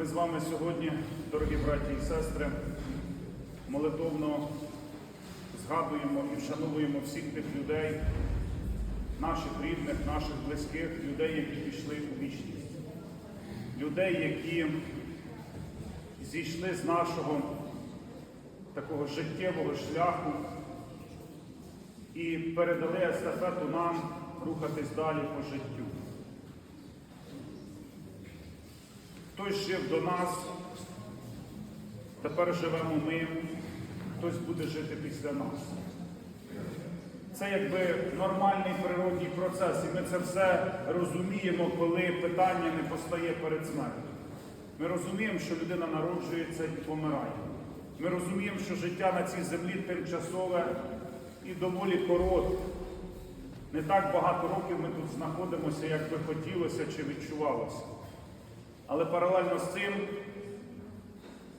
Ми з вами сьогодні, дорогі браті і сестри, молитовно згадуємо і вшановуємо всіх тих людей, наших рідних, наших близьких, людей, які пішли у вічність, людей, які зійшли з нашого такого життєвого шляху і передали естафету нам рухатись далі по життю. Хтось жив до нас, тепер живемо ми, хтось буде жити після нас. Це якби нормальний природній процес, і ми це все розуміємо, коли питання не постає перед смертю. Ми розуміємо, що людина народжується і помирає. Ми розуміємо, що життя на цій землі тимчасове і доволі коротке. Не так багато років ми тут знаходимося, як би хотілося чи відчувалося. Але паралельно з цим,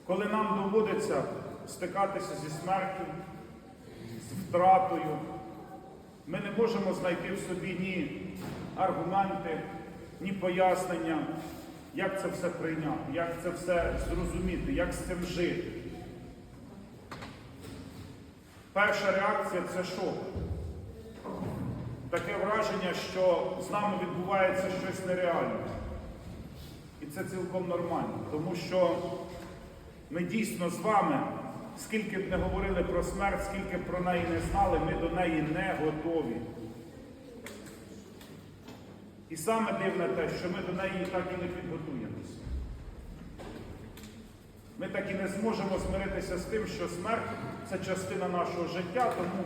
коли нам доводиться стикатися зі смертю, з втратою, ми не можемо знайти в собі ні аргументи, ні пояснення, як це все прийняти, як це все зрозуміти, як з цим жити. Перша реакція це шок. Таке враження, що з нами відбувається щось нереальне. І це цілком нормально, тому що ми дійсно з вами, скільки б не говорили про смерть, скільки б про неї не знали, ми до неї не готові. І саме дивне те, що ми до неї так і не підготуємося. Ми так і не зможемо змиритися з тим, що смерть це частина нашого життя, тому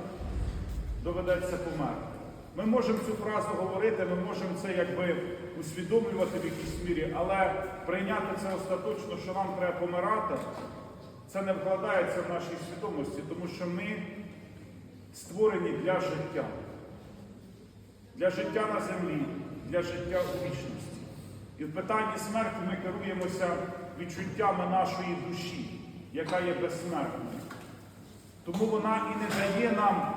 доведеться померти. Ми можемо цю фразу говорити, ми можемо це якби усвідомлювати в якійсь мірі, але прийняти це остаточно, що нам треба помирати, це не вкладається в нашій свідомості, тому що ми створені для життя, для життя на землі, для життя у вічності. І в питанні смерті ми керуємося відчуттями нашої душі, яка є безсмертною. Тому вона і не дає нам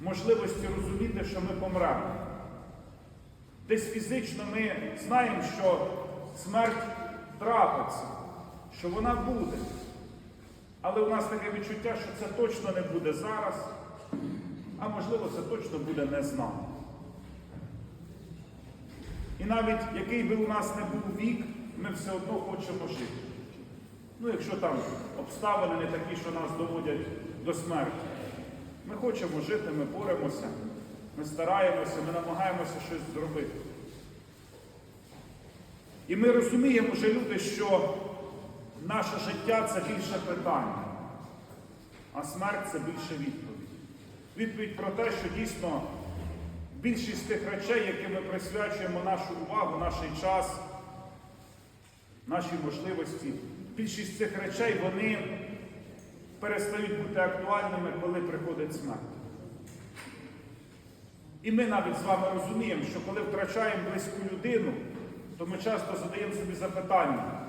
можливості розуміти, що ми помремо. Десь фізично ми знаємо, що смерть трапиться, що вона буде. Але у нас таке відчуття, що це точно не буде зараз, а можливо, це точно буде не з нами. І навіть який би у нас не був вік, ми все одно хочемо жити. Ну, якщо там обставини не такі, що нас доводять до смерті. Ми хочемо жити, ми боремося, ми стараємося, ми намагаємося щось зробити. І ми розуміємо, вже люди, що наше життя це більше питання, а смерть це більше відповідь. Відповідь про те, що дійсно більшість тих речей, які ми присвячуємо нашу увагу, наш час, наші можливості, більшість цих речей, вони перестають бути актуальними, коли приходить смерть. І ми навіть з вами розуміємо, що коли втрачаємо близьку людину, то ми часто задаємо собі запитання,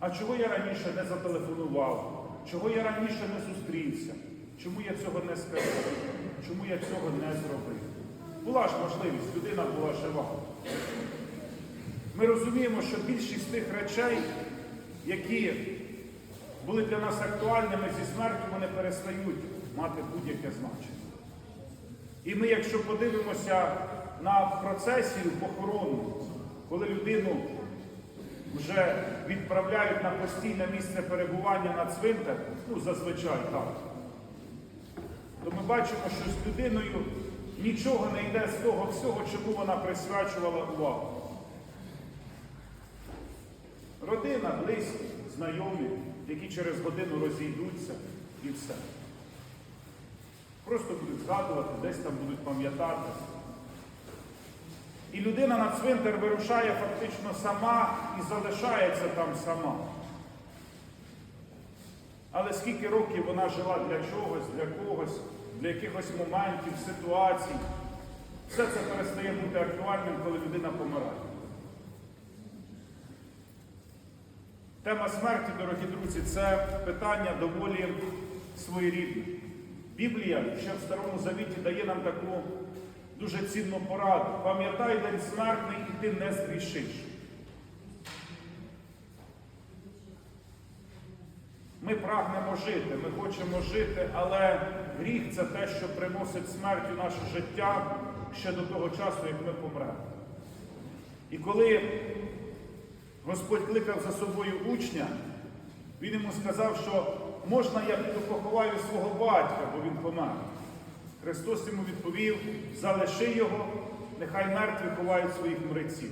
а чого я раніше не зателефонував, чого я раніше не зустрівся, чому я цього не сказав, чому я цього не зробив? Була ж можливість, людина була жива. Ми розуміємо, що більшість тих речей, які були для нас актуальними зі смертю, вони перестають мати будь-яке значення. І ми, якщо подивимося на процесію похорону, коли людину вже відправляють на постійне місце перебування на цвинтар, ну зазвичай так, то ми бачимо, що з людиною нічого не йде з того всього, чому вона присвячувала увагу. Родина, близькі, знайомі, які через годину розійдуться і все. Просто будуть згадувати, десь там будуть пам'ятати. І людина на цвинтар вирушає фактично сама і залишається там сама. Але скільки років вона жила для чогось, для когось, для якихось моментів, ситуацій, все це перестає бути актуальним, коли людина помирає. Тема смерті, дорогі друзі, це питання доволі своєрідне. Біблія ще в Старому Завіті дає нам таку дуже цінну пораду. Пам'ятай день смертний і ти не згрішиш. Ми прагнемо жити, ми хочемо жити, але гріх це те, що приносить смерть у наше життя ще до того часу, як ми помремо. І коли Господь кликав за собою учня, він йому сказав, що можна я поховаю свого батька, бо він помер. Христос йому відповів: залиши його, нехай мертві ховають своїх мреців.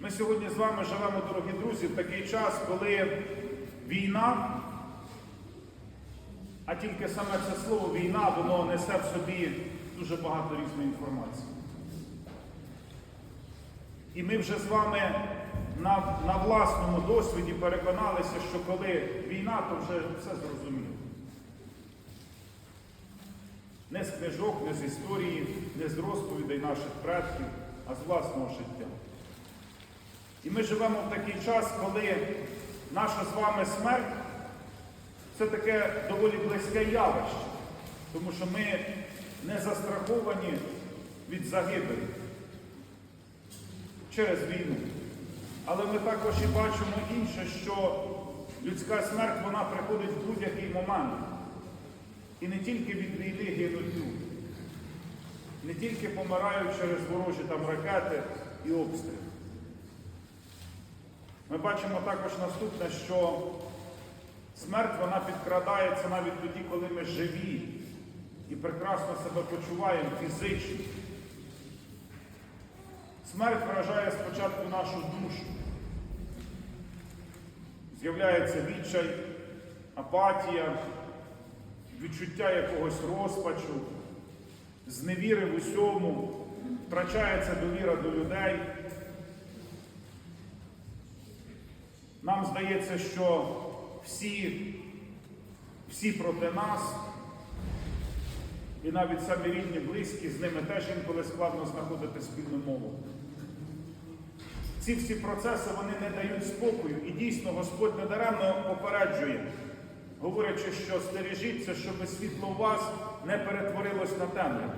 Ми сьогодні з вами живемо, дорогі друзі, в такий час, коли війна, а тільки саме це слово війна, воно несе в собі дуже багато різної інформації. І ми вже з вами на, на власному досвіді переконалися, що коли війна, то вже все зрозуміло. Не з книжок, не з історії, не з розповідей наших предків, а з власного життя. І ми живемо в такий час, коли наша з вами смерть це таке доволі близьке явище, тому що ми не застраховані від загибелі через війну. Але ми також і бачимо інше, що людська смерть вона приходить в будь-який момент. І не тільки від війни гинуть люди, не тільки помирають через ворожі там ракети і обстріли. Ми бачимо також наступне, що смерть вона підкрадається навіть тоді, коли ми живі і прекрасно себе почуваємо фізично. Смерть вражає спочатку нашу душу. З'являється відчай, апатія, відчуття якогось розпачу, зневіри в усьому, втрачається довіра до людей. Нам здається, що всі, всі проти нас, і навіть самі рідні, близькі, з ними теж інколи складно знаходити спільну мову. Ці всі процеси вони не дають спокою, і дійсно Господь недаремно попереджує, говорячи, що стережіться, щоб світло у вас не перетворилось на темряву.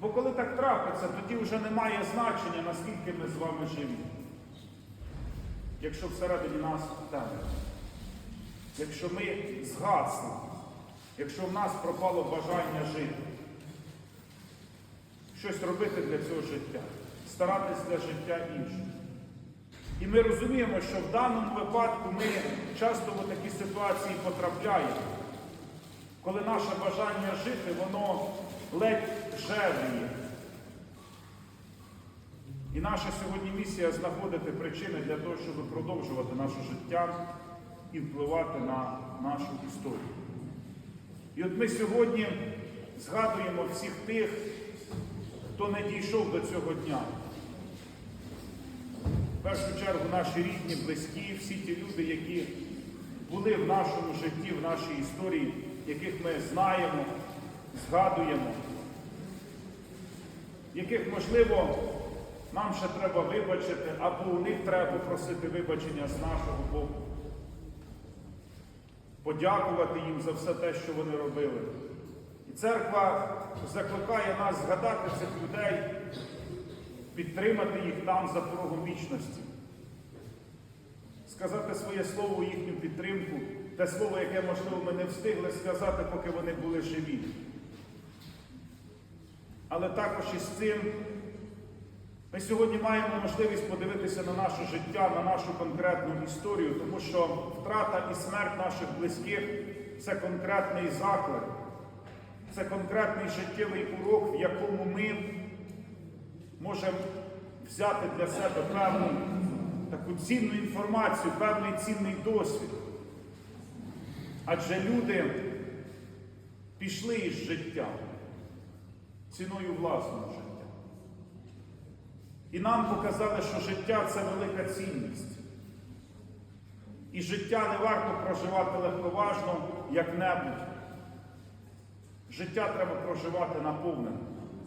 Бо коли так трапиться, тоді вже немає значення, наскільки ми з вами живі. Якщо всередині нас темрява, якщо ми згасли, якщо в нас пропало бажання жити, щось робити для цього життя, старатись для життя інших. І ми розуміємо, що в даному випадку ми часто в такі ситуації потрапляємо, коли наше бажання жити, воно ледь жевріє. І наша сьогодні місія знаходити причини для того, щоб продовжувати наше життя і впливати на нашу історію. І от ми сьогодні згадуємо всіх тих, хто не дійшов до цього дня. В першу чергу наші рідні, близькі, всі ті люди, які були в нашому житті, в нашій історії, яких ми знаємо, згадуємо, яких, можливо, нам ще треба вибачити, або у них треба попросити вибачення з нашого боку. Подякувати їм за все те, що вони робили. Церква закликає нас згадати цих людей, підтримати їх там за порогом вічності, сказати своє слово їхню підтримку, те слово, яке, можливо, ми не встигли сказати, поки вони були живі. Але також із цим ми сьогодні маємо можливість подивитися на наше життя, на нашу конкретну історію, тому що втрата і смерть наших близьких це конкретний заклик, це конкретний життєвий урок, в якому ми можемо взяти для себе певну таку цінну інформацію, певний цінний досвід. Адже люди пішли із життя ціною власного життя. І нам показали, що життя це велика цінність. І життя не варто проживати легковажно як-небудь. Життя треба проживати наповнено.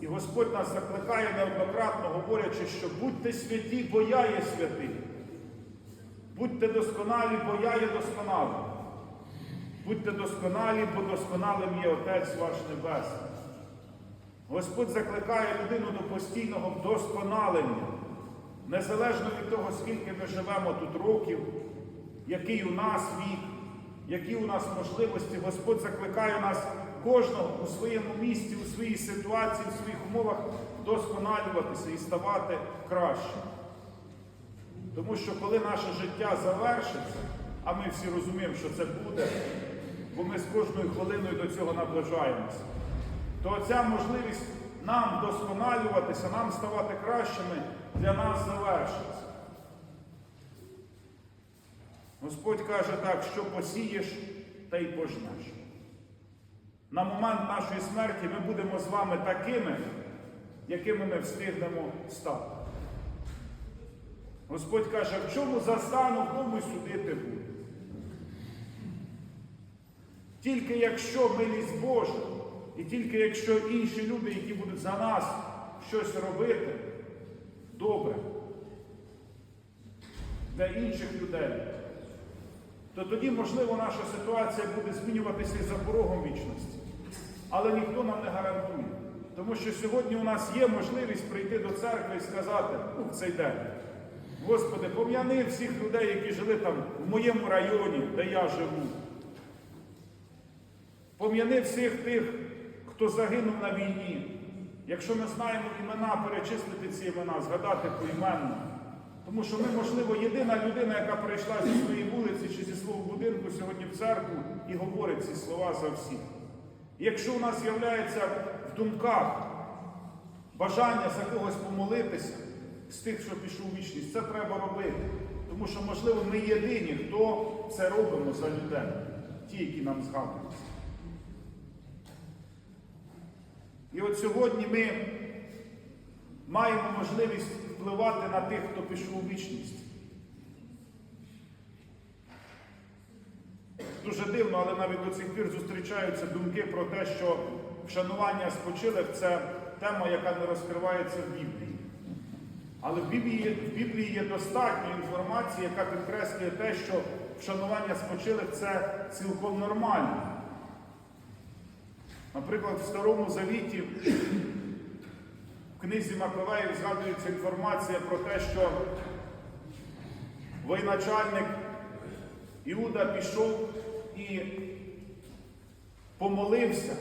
І Господь нас закликає неоднократно, говорячи, що будьте святі, бо я є святий. Будьте досконалі, бо я є досконалим. Будьте досконалі, бо досконалим є Отець ваш Небесний. Господь закликає людину до постійного вдосконалення, незалежно від того, скільки ми живемо тут років, який у нас вік, які у нас можливості, Господь закликає нас кожного у своєму місці, у своїй ситуації, у своїх умовах вдосконалюватися і ставати краще. Тому що коли наше життя завершиться, а ми всі розуміємо, що це буде, бо ми з кожною хвилиною до цього наближаємося, то ця можливість нам вдосконалюватися, нам ставати кращими для нас завершиться. Господь каже так, що посієш, та й пожнеш. На момент нашої смерті ми будемо з вами такими, якими ми встигнемо стати. Господь каже, в чому застану, в тому й судити буду. Тільки якщо милість Божа, і тільки якщо інші люди, які будуть за нас щось робити, добре для інших людей, то тоді, можливо, наша ситуація буде змінюватися і за порогом вічності. Але ніхто нам не гарантує. Тому що сьогодні у нас є можливість прийти до церкви і сказати ну, в цей день. Господи, пом'яни всіх людей, які жили там в моєму районі, де я живу. Пом'яни всіх тих, хто загинув на війні. Якщо ми знаємо імена, перечислити ці імена, згадати поіменно. Тому що ми, можливо, єдина людина, яка прийшла зі своєї вулиці чи зі свого будинку сьогодні в церкву і говорить ці слова за всіх. Якщо у нас з'являється в думках бажання за когось помолитися з тих, що пішов у вічність, це треба робити. Тому що, можливо, ми єдині, хто це робимо за людей, ті, які нам згадуються. І от сьогодні ми маємо можливість впливати на тих, хто пішов у вічність. Дуже дивно, але навіть до цих пір зустрічаються думки про те, що вшанування спочилих це тема, яка не розкривається в Біблії. Але в Біблії, в Біблії є достатньо інформації, яка підкреслює те, що вшанування спочилих це цілком нормально. Наприклад, в Старому Завіті в книзі Маковеїв згадується інформація про те, що воєначальник Іуда пішов і помолився,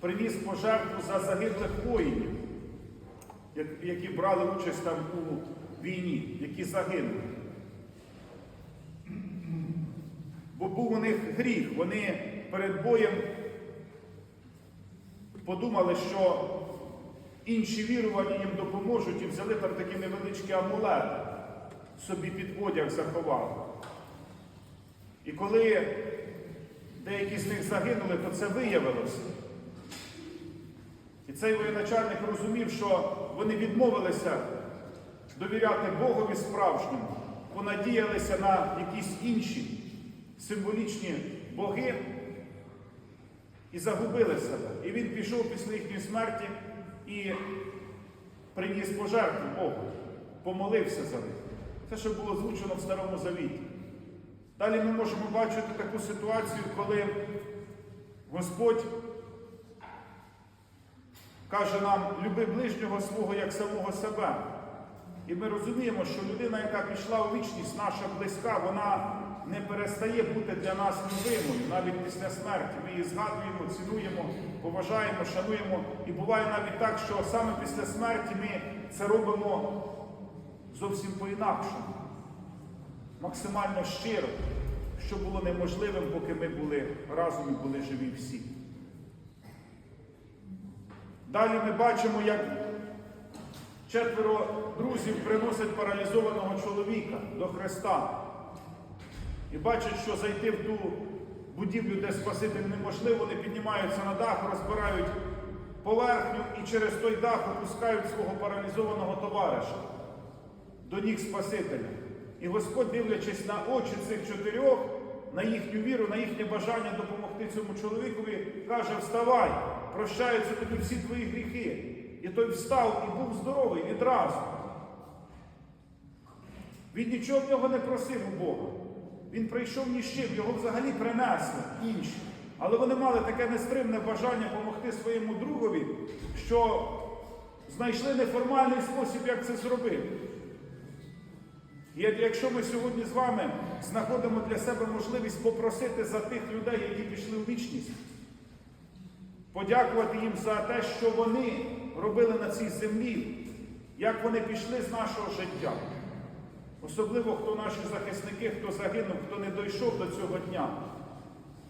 приніс пожертву за загиблих воїнів, які брали участь там у війні, які загинули. Бо був у них гріх, вони перед боєм подумали, що інші вірування їм допоможуть і взяли там такі невеличкі амулети, собі під одяг заховали. І коли деякі з них загинули, то це виявилося. І цей воєначальник розумів, що вони відмовилися довіряти Богові справжньому, понадіялися на якісь інші символічні боги і загубили себе. І він пішов після їхньої смерті і приніс пожертву Богу, помолився за них. Це що було звучено в Старому Завіті. Далі ми можемо бачити таку ситуацію, коли Господь каже нам, люби ближнього свого як самого себе. І ми розуміємо, що людина, яка пішла у вічність, наша близька, вона не перестає бути для нас любимою навіть після смерті. Ми її згадуємо, цінуємо, поважаємо, шануємо. І буває навіть так, що саме після смерті ми це робимо зовсім по-інакшому, максимально щиро, що було неможливим, поки ми були разом і були живі всі. Далі ми бачимо, як четверо друзів приносять паралізованого чоловіка до Христа. І бачать, що зайти в ту будівлю, де Спаситель неможливо, вони піднімаються на дах, розбирають поверхню і через той дах опускають свого паралізованого товариша до ніг Спасителя. І Господь, дивлячись на очі цих чотирьох, на їхню віру, на їхнє бажання допомогти цьому чоловікові, каже: Вставай, прощаються тобі всі твої гріхи. І той встав і був здоровий відразу. Він нічого в нього не просив у Бога. Він прийшов ні з чим, його взагалі принесли інші. Але вони мали таке нестримне бажання допомогти своєму другові, що знайшли неформальний спосіб, як це зробити. І якщо ми сьогодні з вами знаходимо для себе можливість попросити за тих людей, які пішли у вічність, подякувати їм за те, що вони робили на цій землі, як вони пішли з нашого життя. Особливо, хто наші захисники, хто загинув, хто не дійшов до цього дня.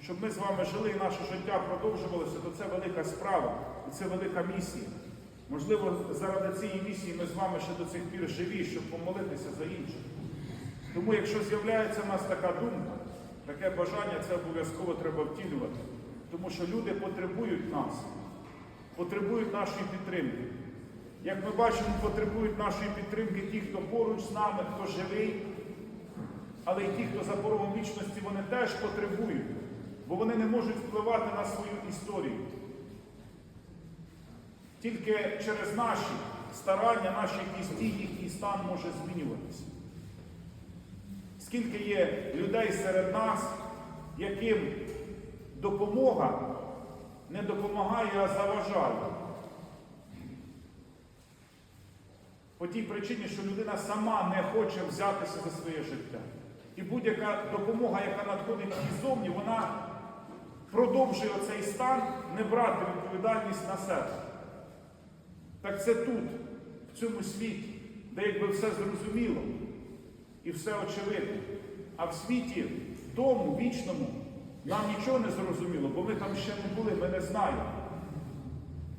Щоб ми з вами жили і наше життя продовжувалося, то це велика справа і це велика місія. Можливо, заради цієї місії ми з вами ще до цих пір живі, щоб помолитися за інших. Тому, якщо з'являється в нас така думка, таке бажання, це обов'язково треба втілювати. Тому що люди потребують нас, потребують нашої підтримки. Як ми бачимо, потребують нашої підтримки ті, хто поруч з нами, хто живий, але й ті, хто за порогом вічності, вони теж потребують, бо вони не можуть впливати на свою історію. Тільки через наші старання, наші якісь дії, їхній стан може змінюватися. Скільки є людей серед нас, яким допомога не допомагає, а заважає. По тій причині, що людина сама не хоче взятися за своє життя. І будь-яка допомога, яка надходить їй зовні, вона продовжує цей стан не брати відповідальність на себе. Так це тут, в цьому світі, де якби все зрозуміло і все очевидно. А в світі, тому вічному, нам нічого не зрозуміло, бо ми там ще не були, ми не знаємо.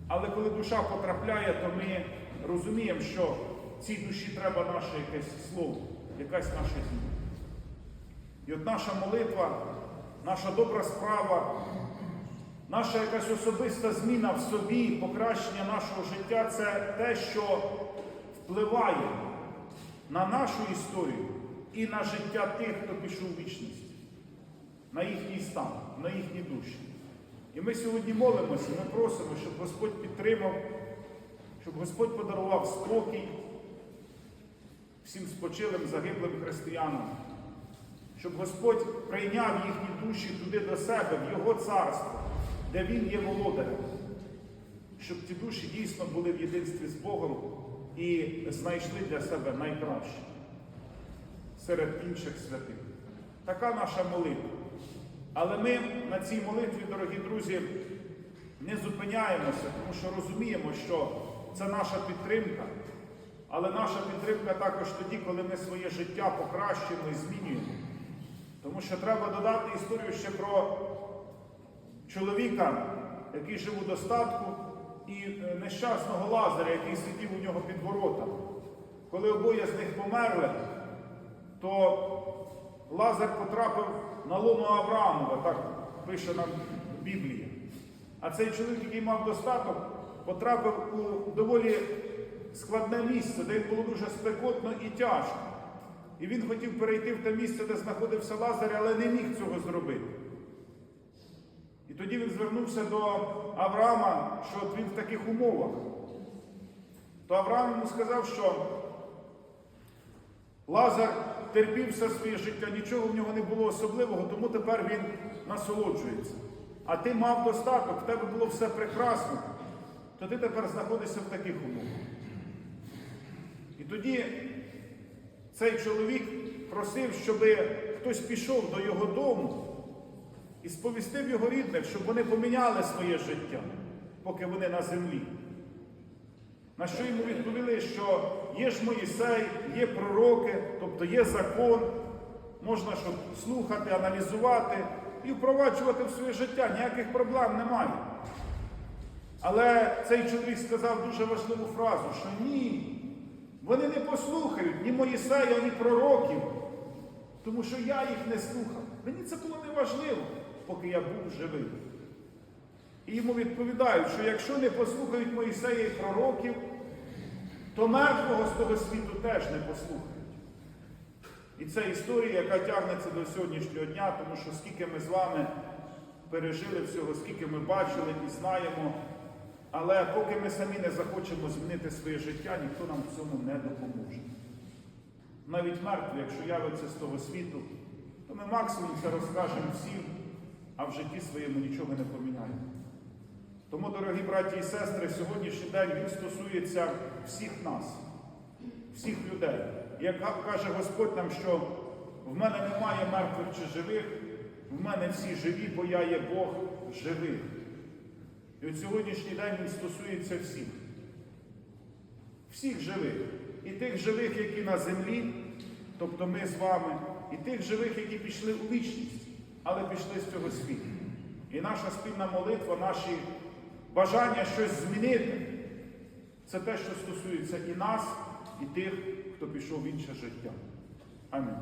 Але коли душа потрапляє, то ми розуміємо, що цій душі треба наше якесь слово, якась наша дія. І от наша молитва, наша добра справа, наша якась особиста зміна в собі, покращення нашого життя це те, що впливає на нашу історію і на життя тих, хто пішов у вічність, на їхній стан, на їхні душі. І ми сьогодні молимося, ми просимо, щоб Господь підтримав, щоб Господь подарував спокій всім спочилим, загиблим християнам, щоб Господь прийняв їхні душі туди до себе, в Його царство, де Він є володарем, щоб ті душі дійсно були в єдинстві з Богом і знайшли для себе найкраще серед інших святих. Така наша молитва. Але ми на цій молитві, дорогі друзі, не зупиняємося, тому що розуміємо, що це наша підтримка. Але наша підтримка також тоді, коли ми своє життя покращуємо і змінюємо. Тому що треба додати історію ще про чоловіка, який жив у достатку, і е, нещасного Лазаря, який сидів у нього під воротами. Коли обоє з них померли, то Лазар потрапив на лоно Авраамова, так пише нам Біблія. А цей чоловік, який мав достаток, потрапив у доволі складне місце, де було дуже спекотно і тяжко. І він хотів перейти в те місце, де знаходився Лазар, але не міг цього зробити. І тоді він звернувся до Авраама, що він в таких умовах. То Авраам йому сказав, що Лазар терпів все своє життя, нічого в нього не було особливого, тому тепер він насолоджується. А ти мав достаток, в тебе було все прекрасно, то ти тепер знаходишся в таких умовах. І тоді цей чоловік просив, щоб хтось пішов до його дому і сповістив його рідних, щоб вони поміняли своє життя, поки вони на землі. На що йому відповіли, що є ж Моїсей, є пророки, тобто є закон, можна щоб слухати, аналізувати і впроваджувати в своє життя. Ніяких проблем немає. Але цей чоловік сказав дуже важливу фразу, що ні, вони не послухають ні Моїсея, ні пророків, тому що я їх не слухав. Мені це було не важливо, поки я був живий. І йому відповідають, що якщо не послухають Моїсея і пророків, то мертвого з того світу теж не послухають. І це історія, яка тягнеться до сьогоднішнього дня, тому що скільки ми з вами пережили всього, скільки ми бачили і знаємо, але поки ми самі не захочемо змінити своє життя, ніхто нам в цьому не допоможе. Навіть мертві, якщо явиться з того світу, то ми максимум це розкажемо всім, а в житті своєму нічого не поміняємо. Тому, дорогі браті і сестри, сьогоднішній день він стосується всіх нас. всіх людей. Як каже Господь нам, що в мене немає мертвих чи живих, в мене всі живі, бо я є Бог живих. І от сьогоднішній день він стосується всіх. Всіх живих. І тих живих, які на землі, тобто ми з вами, і тих живих, які пішли у вічність, але пішли з цього світу. І наша спільна молитва, наші бажання щось змінити, це те, що стосується і нас, і тих, хто пішов в інше життя. Амінь.